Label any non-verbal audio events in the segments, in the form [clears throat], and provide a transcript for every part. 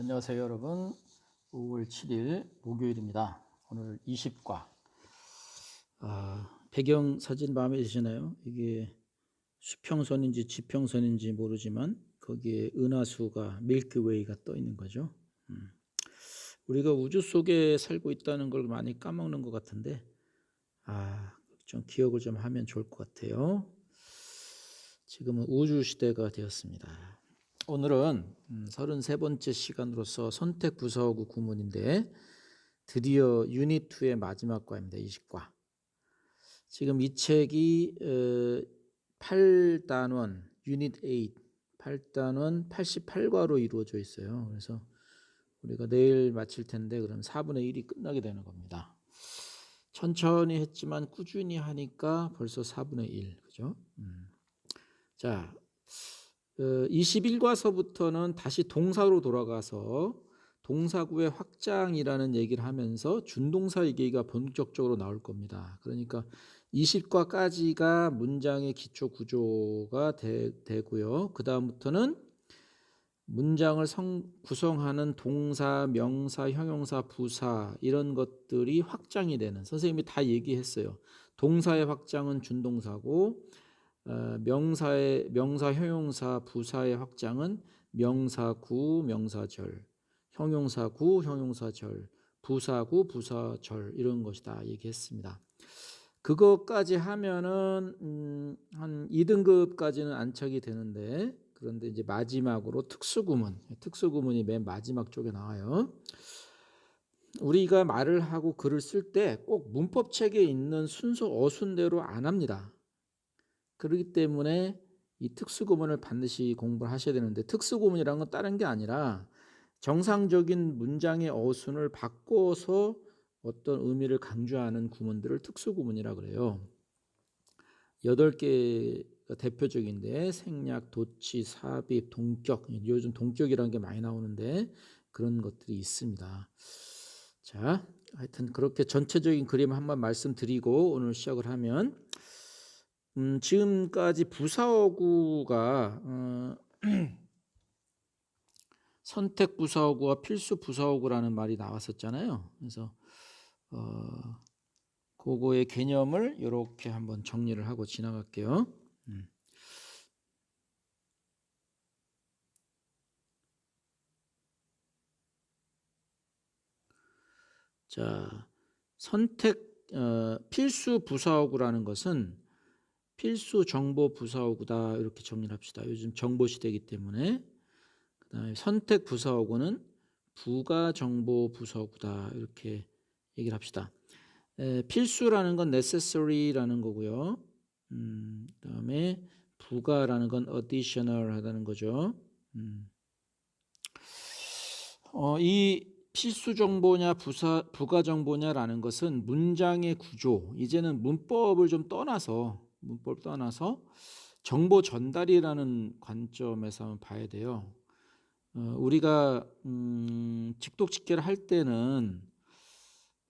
안녕하세요 여러분. 5월 7일 목요일입니다. 오늘 20과. 아, 배경 사진 마음에 드시나요? 이게 수평선인지 지평선인지 모르지만 거기에 은하수가 밀크웨이가 떠 있는 거죠. 음. 우리가 우주 속에 살고 있다는 걸 많이 까먹는 것 같은데 아, 좀 기억을 좀 하면 좋을 것 같아요. 지금은 우주 시대가 되었습니다 오늘은 33번째 시간으로서 선택 부서구 구문인데 드디어 유닛 2의 마지막 과입니다. 20과. 지금 이 책이 8단원 유닛 8 8단원 88과로 이루어져 있어요. 그래서 우리가 내일 마칠 텐데 그럼 4분의 1이 끝나게 되는 겁니다. 천천히 했지만 꾸준히 하니까 벌써 4분의 1. 그죠? 음. 자, 21과서부터는 어, 다시 동사로 돌아가서 동사구의 확장이라는 얘기를 하면서 준동사 얘기가 본격적으로 나올 겁니다. 그러니까 20과까지가 문장의 기초 구조가 되, 고요 그 다음부터는 문장을 성, 구성하는 동사, 명사, 형용사, 부사 이런 것들이 확장이 되는 선생님이 다 얘기했어요. 동사의 확장은 준동사고 어, 명사의 명사 형용사 부사의 확장은 명사구 명사절 형용사구 형용사절 부사구 부사절 이런 것이다 얘기했습니다. 그것까지 하면은 음, 한 2등급까지는 안착이 되는데 그런데 이제 마지막으로 특수구문 특수구문이 맨 마지막 쪽에 나와요. 우리가 말을 하고 글을 쓸 때 꼭 문법책에 있는 순서 어순대로 안 합니다. 그렇기 때문에 이 특수구문을 반드시 공부를 하셔야 되는데 특수구문이라는 건 다른 게 아니라 정상적인 문장의 어순을 바꿔서 어떤 의미를 강조하는 구문들을 특수구문이라 그래요. 여덟 개가 대표적인데 생략, 도치, 삽입, 동격. 요즘 동격이라는 게 많이 나오는데 그런 것들이 있습니다. 자, 하여튼 그렇게 전체적인 그림 한번 말씀드리고 오늘 시작을 하면 음, 지금까지 부사어구가 어, [clears throat] 선택 부사어구와 필수 부사어구라는 말이 나왔었잖아요. 그래서 어, 그거의 개념을 이렇게 한번 정리를 하고 지나갈게요. 음. 자, 선택 어, 필수 부사어구라는 것은 필수 정보 부사어구다 이렇게 정리를 합시다. 요즘 정보 시대이기 때문에 그다음에 선택 부사어구는 부가 정보 부사어구다 이렇게 얘기를 합시다. 에, 필수라는 건 necessary라는 거고요. 음, 그다음에 부가라는 건 additional 하다는 거죠. 음. 어, 이 필수 정보냐 부사 부가 정보냐라는 것은 문장의 구조 이제는 문법을 좀 떠나서 문법 떠나서 정보 전달이라는 관점에서 한번 봐야 돼요. 어, 우리가 음, 직독직계를 할 때는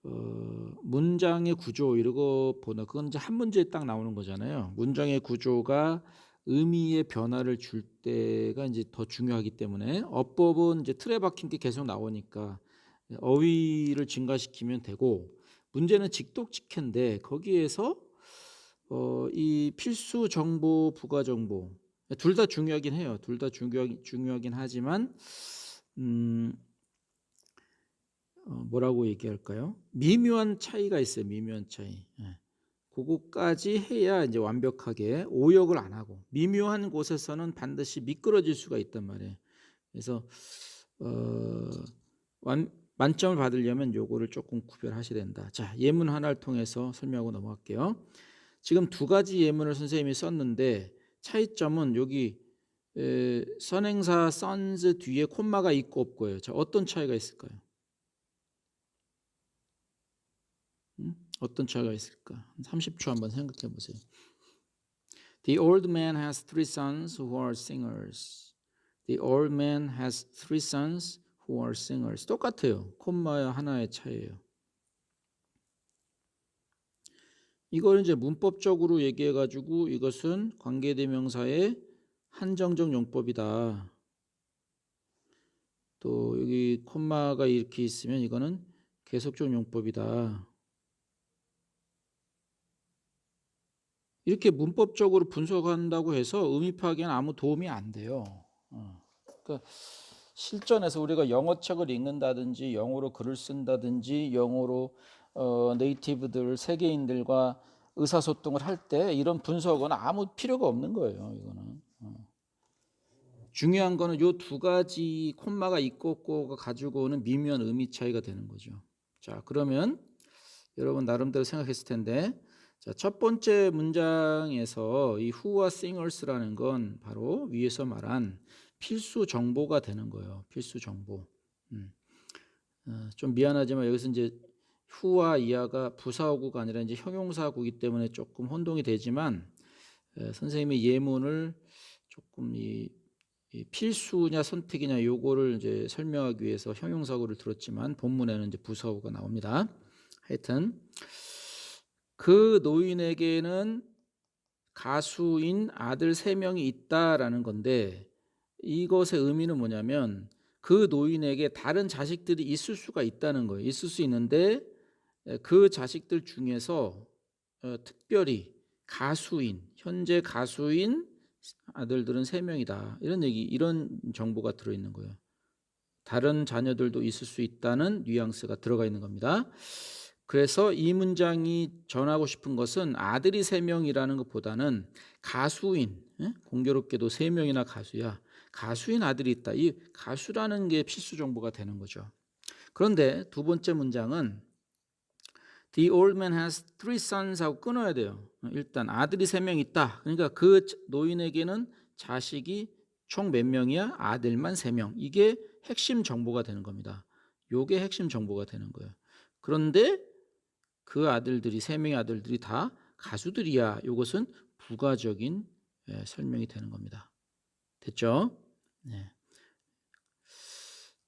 어, 문장의 구조 이러고 보나 그건 이제 한 문제에 딱 나오는 거잖아요. 문장의 구조가 의미의 변화를 줄 때가 이제 더 중요하기 때문에 어법은 이제 틀에 박힌 게 계속 나오니까 어휘를 증가시키면 되고 문제는 직독직계인데 거기에서 어, 이 필수 정보, 부가 정보 둘 다 중요하긴 해요. 둘 다 중요하긴, 중요하긴 하지만 음, 어, 뭐라고 얘기할까요? 미묘한 차이가 있어요. 미묘한 차이. 예. 그거까지 해야 이제 완벽하게 오역을 안 하고 미묘한 곳에서는 반드시 미끄러질 수가 있단 말이에요. 그래서 어, 완, 만점을 받으려면 요거를 조금 구별하셔야 된다. 자, 예문 하나를 통해서 설명하고 넘어갈게요. 지금 두 가지 예문을 선생님이 썼는데 차이점은 여기 에, 선행사 sons 뒤에 콤마가 있고 없고요. 자, 어떤 차이가 있을까요? 음? 어떤 차이가 있을까? 30초 한번 생각해 보세요. The old man has three sons who are singers. The old man has three sons who are singers. 똑같아요. 콤마 하나의 차이예요. 이걸 이제 문법적으로 얘기해 가지고 이것은 관계대명사의 한정적 용법이다. 또 여기 콤마가 이렇게 있으면 이거는 계속적 용법이다. 이렇게 문법적으로 분석한다고 해서 의미 파악에는 아무 도움이 안 돼요. 어. 그러니까 실전에서 우리가 영어 책을 읽는다든지 영어로 글을 쓴다든지 영어로 어, 네이티브들 세계인들과 의사소통을 할 때 이런 분석은 아무 필요가 없는 거예요. 이거는 어. 중요한 거는 요 두 가지 콤마가 있고 없고가 가지고 오는 미묘한 의미 차이가 되는 거죠. 자 그러면 여러분 나름대로 생각했을 텐데 자, 첫 번째 문장에서 이 who와 singers라는 건 바로 위에서 말한 필수 정보가 되는 거예요. 필수 정보. 음. 어, 좀 미안하지만 여기서 이제 who와 이하가 부사어구가 아니라 이제 형용사구이기 때문에 조금 혼동이 되지만 에, 선생님의 예문을 조금 이, 이 필수냐 선택이냐 요거를 이제 설명하기 위해서 형용사구를 들었지만 본문에는 이제 부사어구가 나옵니다. 하여튼 그 노인에게는 가수인 아들 세 명이 있다라는 건데 이것의 의미는 뭐냐면 그 노인에게 다른 자식들이 있을 수가 있다는 거예요. 있을 수 있는데 그 자식들 중에서 어, 특별히 가수인 현재 가수인 아들들은 세 명이다. 이런 얘기 이런 정보가 들어 있는 거예요. 다른 자녀들도 있을 수 있다는 뉘앙스가 들어가 있는 겁니다. 그래서 이 문장이 전하고 싶은 것은 아들이 세 명이라는 것보다는 가수인 예? 공교롭게도 세 명이나 가수야. 가수인 아들이 있다. 이 가수라는 게 필수 정보가 되는 거죠. 그런데 두 번째 문장은 The old man has three sons 하고 끊어야 돼요. 일단 아들이 세 명 있다. 그러니까 그 노인에게는 자식이 총 몇 명이야? 아들만 세 명. 이게 핵심 정보가 되는 겁니다. 요게 핵심 정보가 되는 거예요. 그런데 그 아들들이 세 명의 아들들이 다 가수들이야. 이것은 부가적인 예, 설명이 되는 겁니다. 됐죠? 네.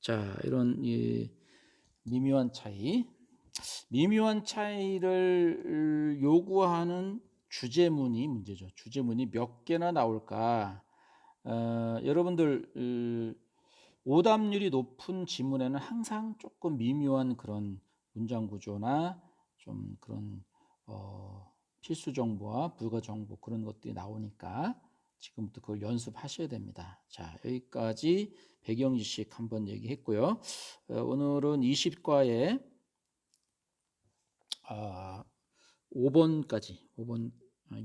자, 이런 이 미묘한 차이, 미묘한 차이를 요구하는 주제문이 문제죠. 주제문이 몇 개나 나올까? 어, 여러분들 음, 오답률이 높은 지문에는 항상 조금 미묘한 그런 문장 구조나 좀 그런 어, 필수 정보와 불가 정보 그런 것들이 나오니까 지금부터 그걸 연습하셔야 됩니다. 자 여기까지 배경 지식 한번 얘기했고요. 어, 오늘은 20과에 아, 5번까지 5번 아,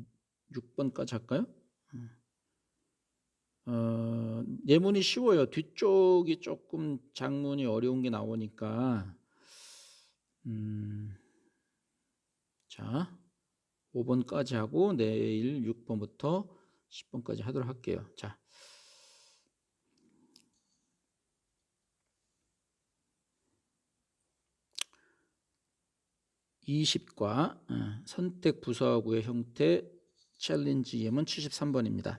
6번까지 할까요? 어, 예문이 쉬워요. 뒤쪽이 조금 장문이 어려운 게 나오니까 음, 자, 5번까지 하고 내일 6번부터 10번까지 하도록 할게요. 자. (20과) 어, 선택 부서구의 형태 챌린지 예문 73번입니다.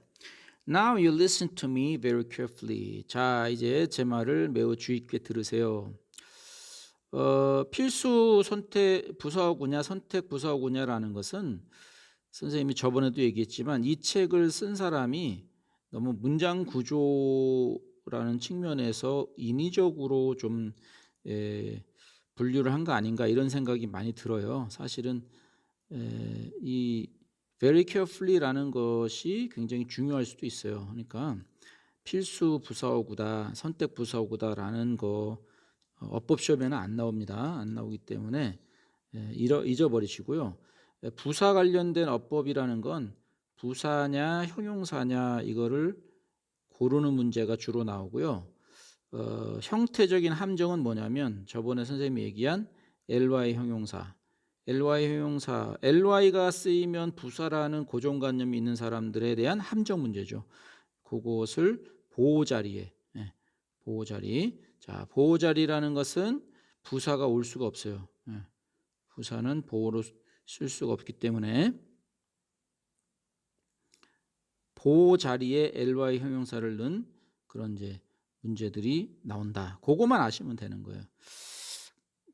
Now you listen to me very carefully. 자, 이제 제 말을 매우 주의 있게 들으세요. 어, 필수 선택 부사어구냐 선택 부사어구냐라는 것은 선생님이 저번에도 얘기했지만 이 책을 쓴 사람이 너무 문장 구조라는 측면에서 인위적으로 좀 에, 분류를 한 거 아닌가 이런 생각이 많이 들어요. 사실은 에, 이 very carefully라는 것이 굉장히 중요할 수도 있어요. 그러니까 필수 부사어구다, 선택 부사어구다라는 거 어, 어법 시험에는 안 나옵니다. 안 나오기 때문에 예, 잃어, 잊어버리시고요. 예, 부사 관련된 어법이라는 건 부사냐 형용사냐 이거를 고르는 문제가 주로 나오고요. 어, 형태적인 함정은 뭐냐면 저번에 선생님이 얘기한 ly 형용사, ly 형용사, ly가 쓰이면 부사라는 고정관념이 있는 사람들에 대한 함정 문제죠. 그것을 보호 자리에, 예, 보호 자리. 자, 보호 자리라는 것은 부사가 올 수가 없어요. 예. 부사는 보호로 쓸 수가 없기 때문에 보호 자리에 ly 형용사를 넣은 그런 이제 문제들이 나온다. 그것만 아시면 되는 거예요.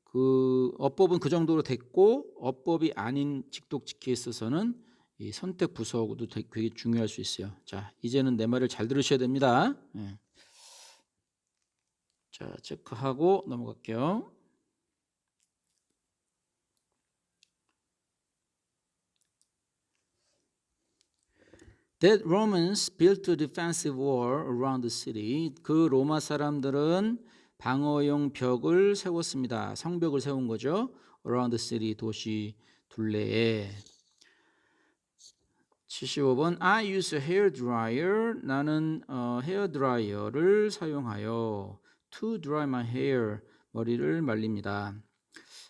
그 어법은 그 정도로 됐고 어법이 아닌 직독직기에 있어서는 이 선택 부서하고도 되게 중요할 수 있어요. 자, 이제는 내 말을 잘 들으셔야 됩니다. 예. 자, 체크하고 넘어갈게요. That Romans built a defensive wall around the city. 그 로마 사람들은 방어용 벽을 세웠습니다. 성벽을 세운 거죠. Around the city 도시 둘레에. 75번 I use a hair dryer. 나는 어, 헤어 드라이어를 사용하여 to dry my hair. 머리를 말립니다.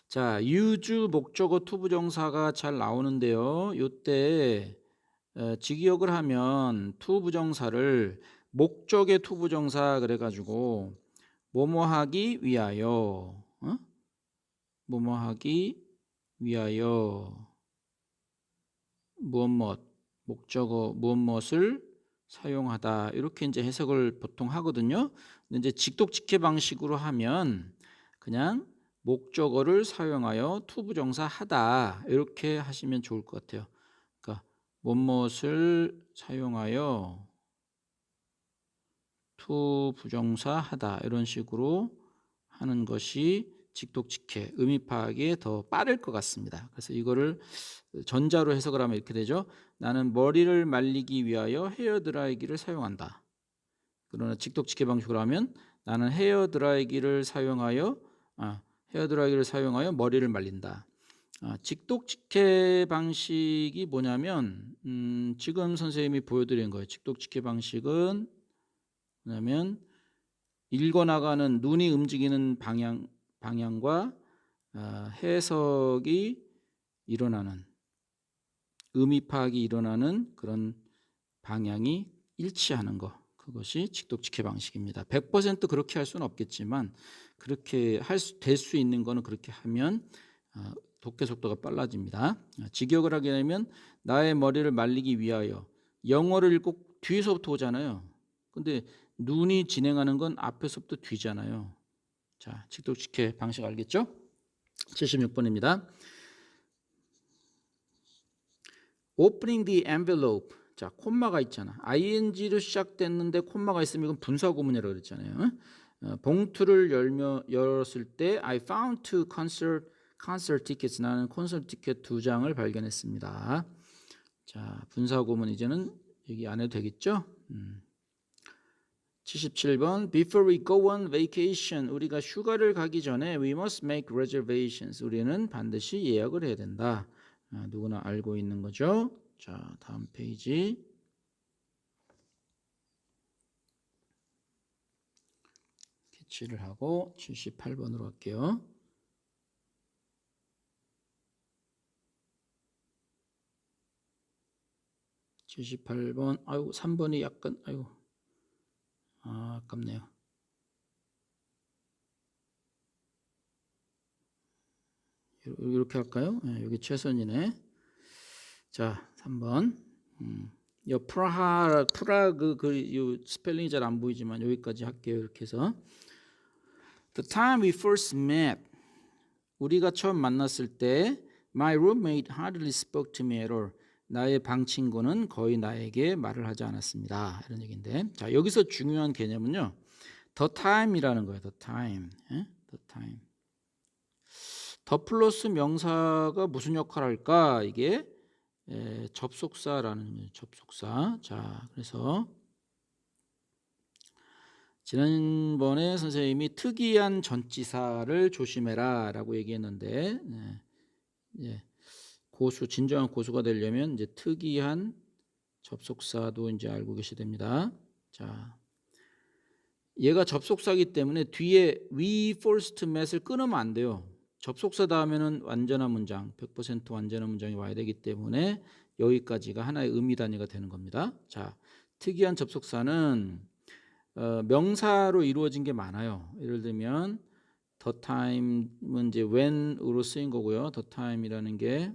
자, use 목적어 투부정사가 잘 나오는데요. 요때 에, 직역을 하면 투 부정사를 목적의 투 부정사 그래가지고 뭐뭐하기 위하여, 어? 뭐뭐하기 위하여 무엇 무엇 목적어 무엇 무엇을 사용하다 이렇게 이제 해석을 보통 하거든요. 근데 이제 직독직해 방식으로 하면 그냥 목적어를 사용하여 투부정사 하다 이렇게 하시면 좋을 것 같아요. 무엇을 사용하여 투 부정사 하다 이런 식으로 하는 것이 직독직해 의미 파악에 더 빠를 것 같습니다. 그래서 이거를 전자로 해석을 하면 이렇게 되죠. 나는 머리를 말리기 위하여 헤어 드라이기를 사용한다. 그러나 직독직해 방식으로 하면 나는 헤어 드라이기를 사용하여 아, 헤어 드라이기를 사용하여 머리를 말린다. 아, 직독 직해 방식이 뭐냐면 음, 지금 선생님이 보여드린 거예요. 직독 직해 방식은 뭐냐면 읽어 나가는 눈이 움직이는 방향 방향과 아, 해석이 일어나는 의미 파악이 일어나는 그런 방향이 일치하는 것 그것이 직독 직해 방식입니다. 100% 그렇게 할 수는 없겠지만 그렇게 할수 있는 거는 그렇게 하면 아, 독해 속도가 빨라집니다. 아, 직역을 하게 되면 나의 머리를 말리기 위하여 영어를 읽고 뒤에서부터 오잖아요. 근데 눈이 진행하는 건 앞에서부터 뒤잖아요. 자, 직독직해 방식 알겠죠? 76번입니다. Opening the envelope. 자, 콤마가 있잖아. ing로 시작됐는데 콤마가 있으면 이건 분사 구문이라고 그랬잖아요. 어, 봉투를 열며 열었을 때 I found two concert concert tickets. 나는 콘서트 티켓 두 장을 발견했습니다. 자, 분사 구문 이제는 여기 안 해도 되겠죠? 음. 77번 Before we go on vacation 우리가 휴가를 가기 전에 we must make reservations 우리는 반드시 예약을 해야 된다 아, 누구나 알고 있는 거죠 자 다음 페이지 캐치를 하고 78번으로 갈게요 (78번) 아유 (3번이) 약간 아유 아, 아깝네요. 이렇게 할까요? 네, 여기 최선이네. 자, 3번. 음, 요 프라하 프라그 그 스펠링이 잘 안 보이지만 여기까지 할게요. 이렇게 해서 The time we first met 우리가 처음 만났을 때 my roommate hardly spoke to me at all. 나의 방 친구는 거의 나에게 말을 하지 않았습니다. 이런 얘기인데, 자 여기서 중요한 개념은요, the time이라는 거예요. time, 예? the time. 더 플러스 명사가 무슨 역할을 할까? 이게 에, 접속사라는 접속사. 자, 그래서 지난번에 선생님이 특이한 전치사를 조심해라라고 얘기했는데, 네, 예. 고수 진정한 고수가 되려면 이제 특이한 접속사도 이제 알고 계셔야 됩니다. 자, 얘가 접속사기 때문에 뒤에 we first met을 끊으면 안 돼요. 접속사 다음에는 완전한 문장, 100% 완전한 문장이 와야 되기 때문에 여기까지가 하나의 의미 단위가 되는 겁니다. 자, 특이한 접속사는 어, 명사로 이루어진 게 많아요. 예를 들면 the time은 이제 when으로 쓰인 거고요. the time이라는 게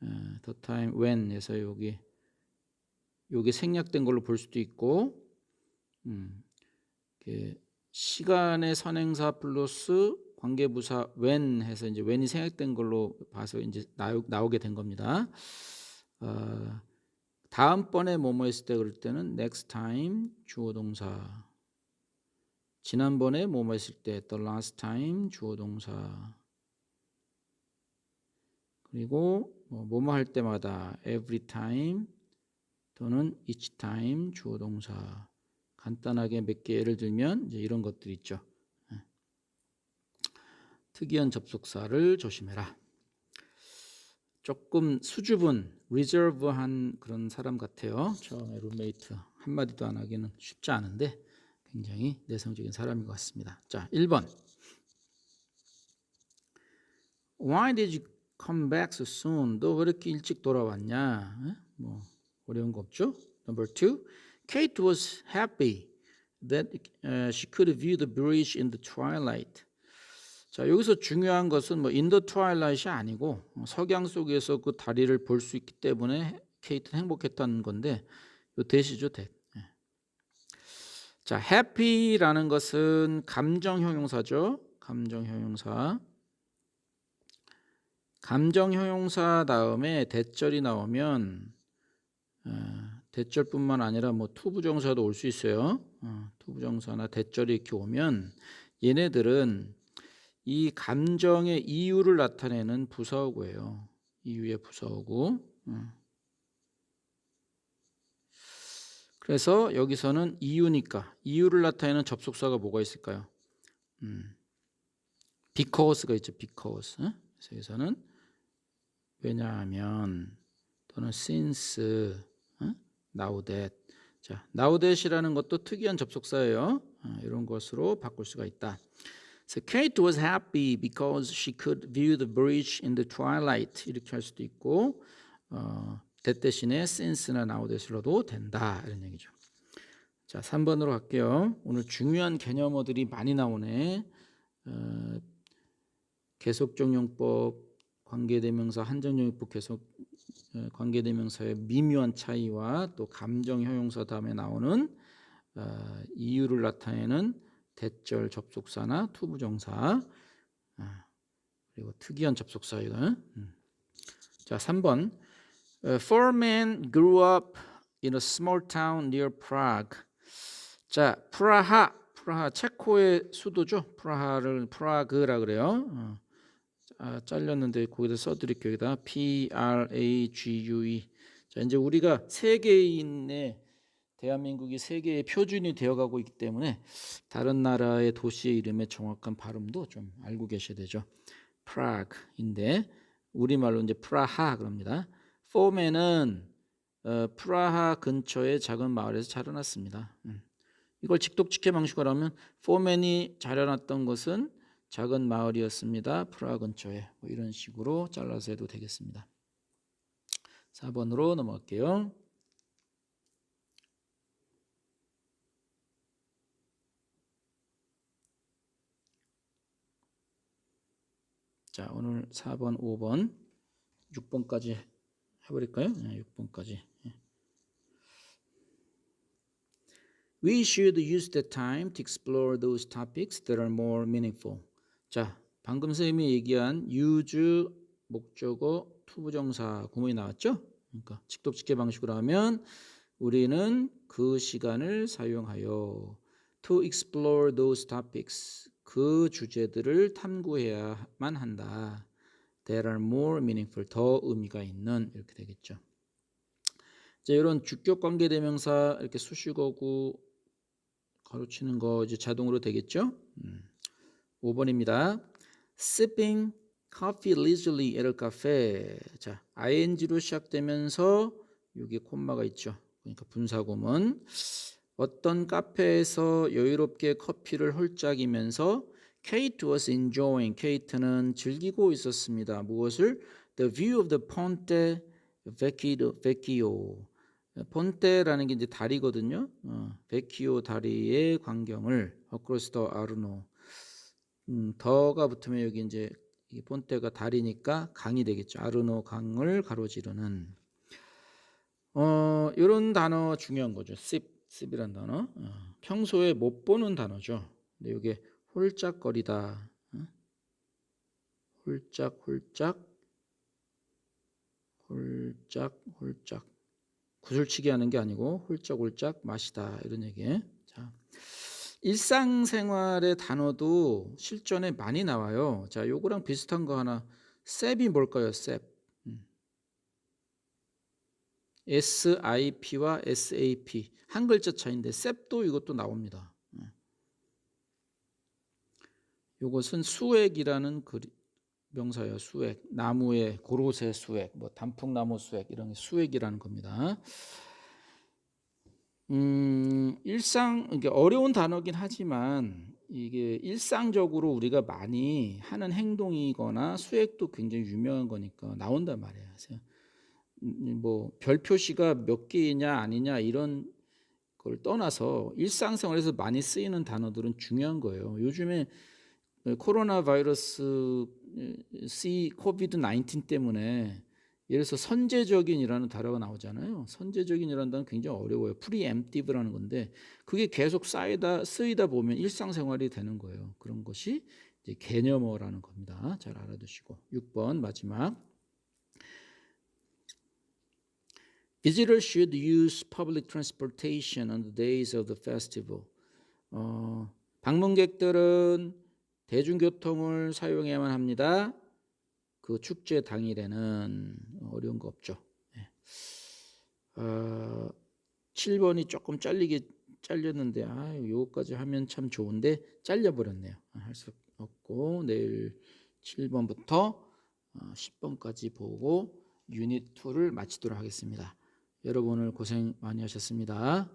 the time when에서 여기 여기 생략된 걸로 볼 수도 있고 음, 시간의 선행사 플러스 관계부사 when 해서 이제 when이 생략된 걸로 봐서 이제 나오, 게된 겁니다. 어, 다음번에 뭐뭐 했을 때 그럴 때는 next time 주어 동사 지난번에 뭐뭐 했을 때 the last time 주어 동사 그리고 뭐 뭐뭐 할 때마다 every time 또는 each time 주어 동사 간단하게 몇 개 예를 들면 이제 이런 것들 있죠. 예. 특이한 접속사를 조심해라. 조금 수줍은 리저브한 그런 사람 같아요. 처음에 룸메이트 한마디도 안 하기는 쉽지 않은데 굉장히 내성적인 사람인 것 같습니다. 자, 1번. Why did you come back so soon? 너 왜 이렇게 일찍 돌아왔냐? 에? 뭐 어려운 거 없죠? Number two. Kate was happy that uh, she could view the bridge in the twilight. 자, 여기서 중요한 것은 뭐 in the twilight이 아니고 어, 석양 속에서 그 다리를 볼 수 있기 때문에 케이트는 행복했다는 건데 요 대시죠, 대. 예. 자, happy라는 것은 감정 형용사죠. 감정 형용사. 감정 형용사 다음에 대절이 나오면 어, 대절뿐만 아니라 뭐 투부정사도 올 수 있어요. 어, 투부정사나 대절이 이렇게 오면 얘네들은 이 감정의 이유를 나타내는 부사어구예요. 이유의 부사어구. 어. 그래서 여기서는 이유니까 이유를 나타내는 접속사가 뭐가 있을까요? 음. because가 있죠. because. 어? 그래서 여기서는 왜냐하면 또는 since 어? that 자 that이라는 것도 특이한 접속사예요. 어, 이런 것으로 바꿀 수가 있다. So Kate was happy because she could view the bridge in the twilight 이렇게 할 수도 있고 어, that 대신에 since나 now that으로도 된다 이런 얘기죠. 자 3번으로 갈게요. 오늘 중요한 개념어들이 많이 나오네. 어, 계속적용법, 관계대명사, 계속 어, 관계대명사의 미묘한 차이와 또 감정 형용사 다음에 나오는 어, 이유를 나타내는 대절 접속사나 투부정사 아, 그리고 특이한 접속사 이거. 음. 자, 3번. Uh, four men grew up in a small town near Prague. 자, 프라하. 프라하 체코의 수도죠. 프라하를 프라그라 그래요. 어. 아, 잘렸는데 거기다 써드릴게요. 여기다 P R A G U E. 자, 이제 우리가 세계인의 대한민국이 세계의 표준이 되어가고 있기 때문에 다른 나라의 도시의 이름의 정확한 발음도 좀 알고 계셔야 되죠. 프라그인데 우리말로 이제 프라하 그럽니다. 포맨은 어, 프라하 근처의 작은 마을에서 자라났습니다. 음. 이걸 직독직해 방식으로 하면 포맨이 자라났던 것은 작은 마을이었습니다. 프라하 근처에 뭐 이런 식으로 잘라서 해도 되겠습니다. 4번으로 넘어갈게요. 자, 오늘 4번, 5번, 6번까지 해버릴까요? 네, 6번까지. We should use the time to explore those topics that are more meaningful. 자, 방금 선생님이 얘기한 use, 목적어, 투부정사 구문이 나왔죠? 그러니까 직독직계 방식으로 하면 우리는 그 시간을 사용하여 to explore those topics 그 주제들을 탐구해야만 한다. That are more meaningful 더 의미가 있는 이렇게 되겠죠. 자, 이런 주격 관계 대명사 이렇게 수식어구 가로치는 거 이제 자동으로 되겠죠? 음. 5번입니다. Sipping coffee leisurely at a cafe. 자, ing로 시작되면서 여기 콤마가 있죠. 그러니까 분사구문. 어떤 카페에서 여유롭게 커피를 홀짝이면서 Kate was enjoying. Kate는 즐기고 있었습니다. 무엇을? The view of the Ponte Vecchio. 폰테라는 게 이제 다리거든요. 어, 베키오 다리의 광경을 across the Arno. 음, 더가 붙으면 여기 이제 이 폰테가 다리니까 강이 되겠죠. 아르노 강을 가로지르는. 어, 이런 단어 중요한 거죠. 씹. 습이란 단어 어, 평소에 못 보는 단어죠. 근데 이게 홀짝거리다, 어? 홀짝 홀짝 홀짝 홀짝 구슬치기 하는 게 아니고 홀짝홀짝 마시다 이런 얘기. 자, 일상생활의 단어도 실전에 많이 나와요. 자, 요거랑 비슷한 거 하나. 셉이 뭘까요? 셉. 음. SIP와 SAP 한 글자 차인데 셉도 이것도 나옵니다. 음. 요것은 수액이라는 그 명사예요. 수액. 나무의 고로쇠 수액, 뭐 단풍나무 수액 이런 게 수액이라는 겁니다. 음, 일상 이게 어려운 단어긴 하지만 이게 일상적으로 우리가 많이 하는 행동이거나 수액도 굉장히 유명한 거니까 나온단 말이에요. 그래서 음, 뭐 별표시가 몇 개이냐 아니냐 이런 걸 떠나서 일상생활에서 많이 쓰이는 단어들은 중요한 거예요. 요즘에 코로나 바이러스 C 코비드 19 때문에 예를 들어서 선제적인이라는 단어가 나오잖아요. 선제적인이라는 단어는 굉장히 어려워요. 프리엠티브라는 건데 그게 계속 쌓이다 쓰이다 보면 일상생활이 되는 거예요. 그런 것이 이제 개념어라는 겁니다. 잘 알아두시고 6번 마지막 Visitors should use public transportation on the days of the festival. 어, 방문객들은 대중교통을 사용해야만 합니다. 그 축제 당일에는 어려운 거 없죠. 네. 어, 7번이 조금 잘리게 잘렸는데 아, 요거까지 하면 참 좋은데 잘려 버렸네요. 할 수 없고 내일 7번부터 10번까지 보고 유닛 2를 마치도록 하겠습니다. 여러분 오늘 고생 많이 하셨습니다.